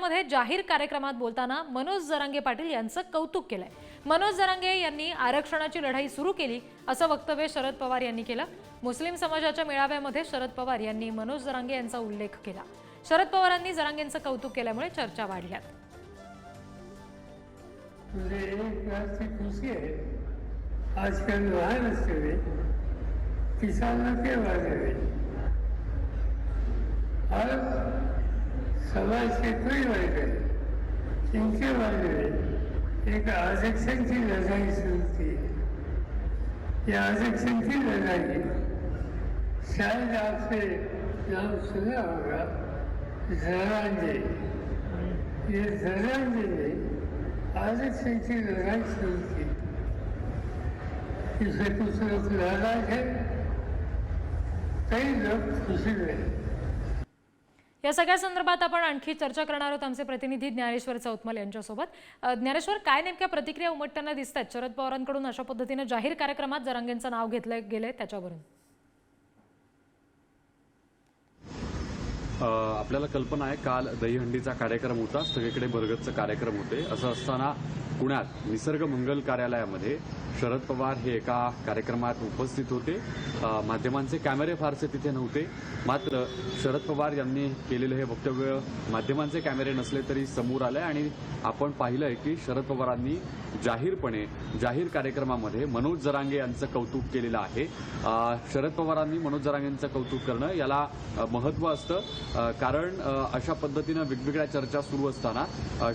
मेळाव्यामध्ये जाहीर कार्यक्रमात बोलताना मनोज जरांगे पाटील यांचं कौतुक केलंय. मनोज जरांगे यांनी आरक्षणाची लढाई सुरू केली असं वक्तव्य शरद पवार यांनी केलं. मुस्लिम समाजाच्या मेळाव्यामध्ये शरद पवार यांनी मनोज जरांगे यांचा उल्लेख केला. शरद पवारांनी जरांगेंचं कौतुक केल्यामुळे चर्चा वाढल्यात. आजकाल और समाज के कोई वर्ग है इनके एक आरक्षण की लड़ाई शुरू की है ये की शायद आपसे नाम सुना होगा झरांजे ये जरांजे ने आरक्षण की लड़ाई शुरू की इससे कुछ लोग नाराज है कई लोग खुशी रहे या सगळ्या संदर्भात आपण आणखी चर्चा करणार आहोत आमचे प्रतिनिधी ज्ञानेश्वर चौतमल यांच्यासोबत. ज्ञानेश्वर काय नेमक्या प्रतिक्रिया उमटताना दिसत आहेत शरद पवारांकडून अशा पद्धतीनं जाहीर कार्यक्रमात जरांगेंचं नाव घेतलं गेलंय त्याच्यावरून. आपल्याला कल्पना आहे काल दहीहंडीचा कार्यक्रम होता सगळीकडे बरगदचा कार्यक्रम होते. असं असताना पुण्यात निसर्ग मंगल कार्यालयामध्ये शरद पवार हे एका कार्यक्रमात उपस्थित होते. माध्यमांचे कॅमेरे फारसे तिथे नव्हते. मात्र शरद पवार यांनी केलेलं हे वक्तव्य माध्यमांचे कॅमेरे नसले तरी समोर आलंय आणि आपण पाहिलंय की शरद पवारांनी जाहीरपणे जाहीर कार्यक्रमामध्ये मनोज जरांगे यांचं कौतुक केलेलं आहे. शरद पवारांनी मनोज जरांगेंचं कौतुक करणं याला महत्त्व असतं. कारण अशा पद्धतीनं वेगवेगळ्या चर्चा सुरू असताना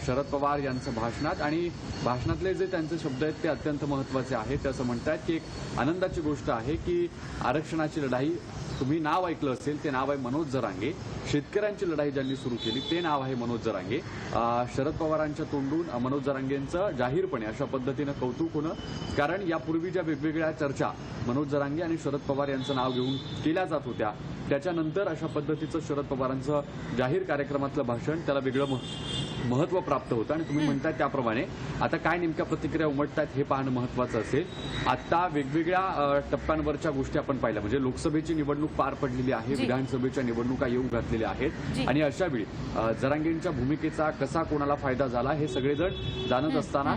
शरद पवार यांचं भाषणात आणि भाषणातले जे त्यांचे शब्द आहेत ते अत्यंत महत्त्वाचे आहेत. ते असं म्हणतात की एक आनंदाची गोष्ट आहे की आरक्षणाची लढाई तुम्ही नाव ऐकलं असेल ते नाव आहे मनोज जरांगे. शेतकऱ्यांची लढाई ज्यांनी सुरू केली ते नाव आहे मनोज जरांगे. शरद पवारांच्या तोंडून मनोज जरांगेंचं जाहीरपणे अशा पद्धतीनं कौतुक होणं. कारण यापूर्वी ज्या वेगवेगळ्या चर्चा मनोज जरांगे आणि शरद पवार यांचं नाव घेऊन केल्या जात होत्या त्याच्यानंतर अशा पद्धतीचं शरद पवारांचं जाहीर कार्यक्रमातलं भाषण त्याला वेगळं मह- महत्त्व प्राप्त होतं आणि तुम्ही म्हणताय त्याप्रमाणे. आता काय नेमक्या प्रतिक्रिया उमटतायत हे पाहणं महत्त्वाचं असेल. आता वेगवेगळ्या टप्प्यांवरच्या गोष्टी आपण पाहिल्या. म्हणजे लोकसभेची निवडणूक पार पडलेली आहे. विधानसभेच्या निवडणुका येऊ घातलेल्या. आहेत. आणि अशा वेळी जरांगेंच्या भूमिकेचा कसा कोणाला फायदा झाला हे सगळेजण जाणत असताना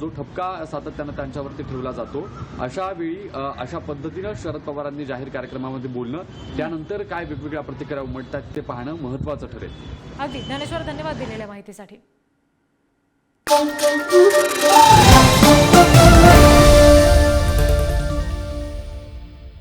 जो ठपका सातत्यानं त्यांच्यावरती ठेवला जातो अशा वेळी अशा पद्धतीनं शरद पवारांनी जाहीर कार्यक्रमामध्ये बोलणं त्यानंतर काय वेगवेगळ्या प्रतिक्रिया उमटतात ते पाहणं महत्त्वाचं ठरेल. अगदी. ज्ञानेश्वर धन्यवाद दिलेल्या माहितीसाठी.